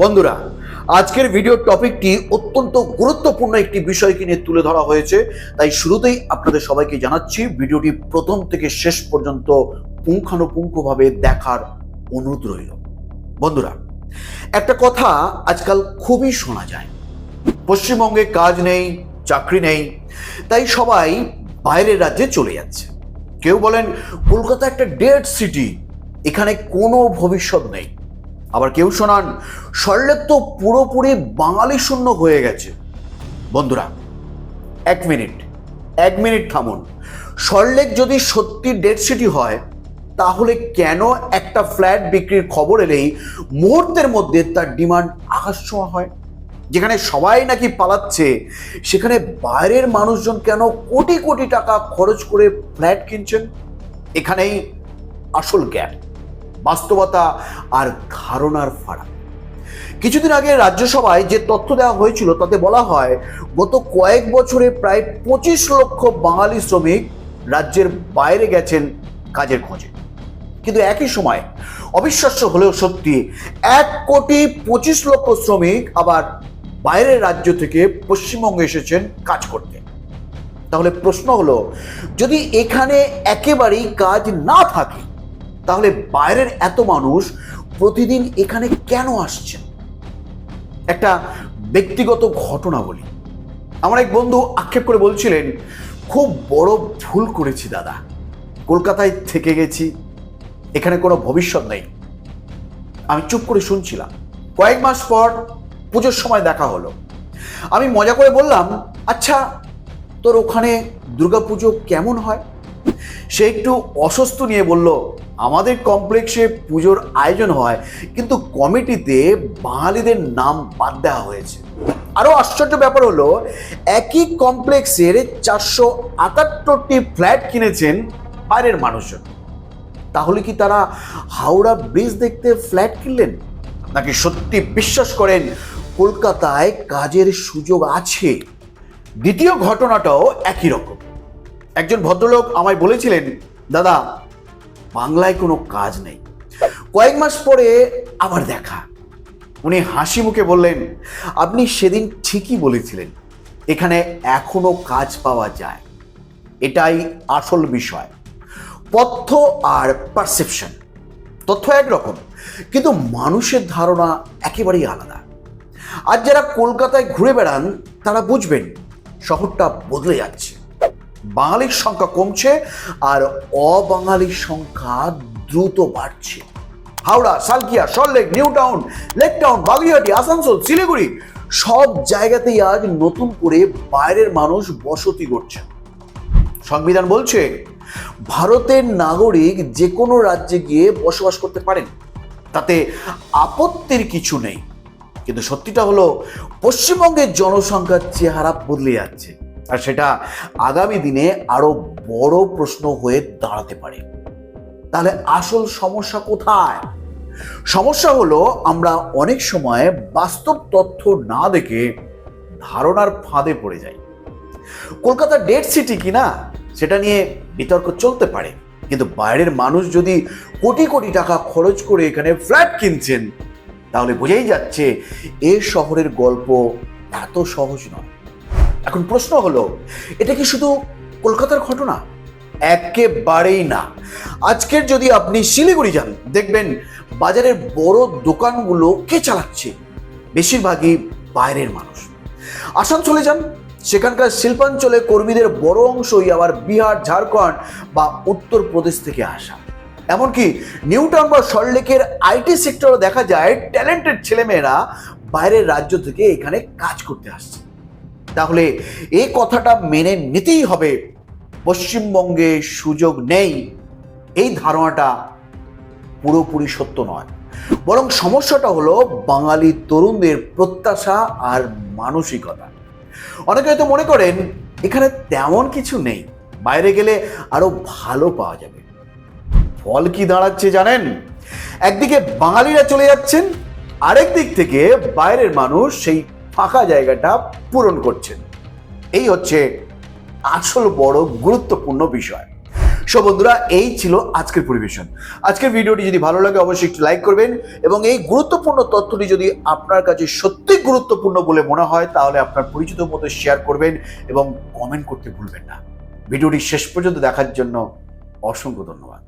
বন্ধুরা, আজকের ভিডিওর টপিকটি অত্যন্ত গুরুত্বপূর্ণ একটি বিষয়কে নিয়ে তুলে ধরা হয়েছে। তাই শুরুতেই আপনাদের সবাইকে জানাচ্ছি, ভিডিওটি প্রথম থেকে শেষ পর্যন্ত পুঙ্খানুপুঙ্খভাবে দেখার অনুরোধ রইল। বন্ধুরা, একটা কথা আজকাল খুবই শোনা যায়। পশ্চিমবঙ্গে কাজ নেই, চাকরি নেই, তাই সবাই বাইরের রাজ্যে চলে যাচ্ছে। কেউ বলেন, কলকাতা একটা ডেড সিটি এখানে কোনো ভবিষ্যৎ নেই। আবার কেউ শোনান সল্লেক তো পুরোপুরি বাঙালি শূন্য হয়ে গেছে। বন্ধুরা, এক মিনিট এক মিনিট থামুন। সল্লেক যদি সত্যি ডেড সিটি হয়, তাহলে কেন একটা ফ্ল্যাট বিক্রির খবর এলেই মুহূর্তের মধ্যে তার ডিমান্ড আকাশ ছোঁয়া হয়? যেখানে সবাই নাকি পালাচ্ছে, সেখানে বাইরের মানুষজন কেন কোটি কোটি টাকা খরচ করে ফ্ল্যাট কিনছেন? এখানেই আসল জ্ঞান বাস্তবতা আর ধারণার ফারাক। কিছুদিন আগে রাজ্যসভায় যে তথ্য দেওয়া হয়েছিল, তাতে বলা হয়, গত কয়েক বছরে প্রায় পঁচিশ লক্ষ বাঙালি শ্রমিক রাজ্যের বাইরে গেছেন কাজের খোঁজে। কিন্তু একই সময় অবিশ্বাস্য হলেও সত্যি এক কোটি পঁচিশ লক্ষ শ্রমিক আবার বাইরের রাজ্য থেকে পশ্চিমবঙ্গে এসেছেন কাজ করতে। তাহলে প্রশ্ন হলো, যদি এখানে একেবারেই কাজ না থাকে তাহলে বাইরের এত মানুষ প্রতিদিন এখানে কেন আসছেন একটা ব্যক্তিগত ঘটনা বলি। আমার এক বন্ধু আক্ষেপ করে বলছিলেন, খুব বড় ভুল করেছি দাদা। কলকাতায় থেকে গেছি, এখানে কোনো ভবিষ্যৎ নেই। আমি চুপ করে শুনছিলাম। কয়েক মাস পর পুজোর সময় দেখা হলো। আমি মজা করে বললাম আচ্ছা তোর ওখানে দুর্গাপুজো কেমন হয়? সে একটু অসুস্থ নিয়ে বলল, আমাদের কমপ্লেক্সে পুজোর আয়োজন হয়, কিন্তু কমিটিতে বাঙালিদের নাম বাদ দেওয়া হয়েছে। আরও আশ্চর্য ব্যাপার হলো, একই কমপ্লেক্সের চারশো আটাত্তরটি ফ্ল্যাট কিনেছেন বাইরের মানুষজন। তাহলে কি তারা হাওড়া ব্রিজ দেখতে ফ্ল্যাট কিনলেন? নাকি সত্যি বিশ্বাস করেন, কলকাতায় কাজের সুযোগ আছে? দ্বিতীয় ঘটনাটাও একই রকম। একজন ভদ্রলোক আমায় বলেছিলেন, দাদা, বাংলায় কোনো কাজ নেই। কয়েক মাস পরে আবার দেখা। উনি হাসি মুখে বললেন, আপনি সেদিন ঠিকই বলেছিলেন, এখানে এখনও কাজ পাওয়া যায়। এটাই আসল বিষয়। পথ্য আর পারসেপশন তথ্য একরকম কিন্তু মানুষের ধারণা একেবারেই আলাদা। আজ যারা কলকাতায় ঘুরে বেড়ান, তারা বুঝবেন, শহরটা বদলে যাচ্ছে। বাঙালির সংখ্যা কমছে আর অবাঙালির সংখ্যা দ্রুত বাড়ছে। হাওড়া, সালকিয়া সল্টলেক নিউ টাউন, লেক টাউন, বাগুইহাটি, আসানসোল, শিলিগুড়ি, সব জায়গাতেই আজ নতুন করে বাইরের মানুষ বসতি করছে সংবিধান বলছে, ভারতের নাগরিক যে কোনো রাজ্যে গিয়ে বসবাস করতে পারেন, তাতে আপত্তির কিছু নেই। কিন্তু সত্যিটা হলো, পশ্চিমবঙ্গের জনসংখ্যার চেহারা বদলে যাচ্ছে। আর সেটা আগামী দিনে আরও বড় প্রশ্ন হয়ে দাঁড়াতে পারে। তাহলে আসল সমস্যা কোথায়? সমস্যা হলো আমরা অনেক সময় বাস্তব তথ্য না দেখে ধারণার ফাঁদে পড়ে যাই। কলকাতা ডেড সিটি কিনা সেটা নিয়ে বিতর্ক চলতে পারে। কিন্তু বাইরের মানুষ যদি কোটি কোটি টাকা খরচ করে এখানে ফ্ল্যাট কিনছেন, তাহলে বোঝাই যাচ্ছে এ শহরের গল্প এত সহজ নয়। এখন প্রশ্ন হলো, এটা কি শুধু কলকাতার ঘটনা? একেবারেই না। আজকের যদি আপনি শিলিগুড়ি যান, দেখবেন বাজারের বড় দোকানগুলো কে চালাচ্ছে? বেশিরভাগই বাইরের মানুষ। আসানসোলে যান, সেখানকার শিল্পাঞ্চলে কর্মীদের বড় অংশই আবার বিহার, ঝাড়খণ্ড বা উত্তরপ্রদেশ থেকে আসা। এমনকি নিউ টাউন বা সল্টলেকের আইটি সেক্টরও দেখা যায়, ট্যালেন্টেড ছেলেমেয়েরা বাইরের রাজ্য থেকে এখানে কাজ করতে আসছে। তাহলে এ কথাটা মেনে নিতেই হবে। পশ্চিমবঙ্গে সুযোগ নেই। এই ধারণাটা পুরোপুরি সত্য নয়। বরং সমস্যাটা হলো বাঙালি তরুণদের প্রত্যাশা আর মানসিকতা। অনেকে হয়তো মনে করেন, এখানে তেমন কিছু নেই। বাইরে গেলে আরও ভালো পাওয়া যাবে। ফল কি দাঁড়াচ্ছে জানেন? একদিকে বাঙালিরা চলে যাচ্ছেন, আরেক দিক থেকে বাইরের মানুষ সেই ফাঁকা জায়গাটা পূরণ করছেন। এই হচ্ছে আসল বড় গুরুত্বপূর্ণ বিষয়। সো বন্ধুরা, এই ছিল আজকের পরিবেশন। আজকের ভিডিওটি যদি ভালো লাগে, অবশ্যই একটু লাইক করবেন এবং এই গুরুত্বপূর্ণ তথ্যটি যদি আপনার কাছে সত্যি গুরুত্বপূর্ণ বলে মনে হয়, তাহলে আপনার পরিচিত মতো শেয়ার করবেন এবং কমেন্ট করতে ভুলবেন না। ভিডিওটি শেষ পর্যন্ত দেখার জন্য অসংখ্য ধন্যবাদ।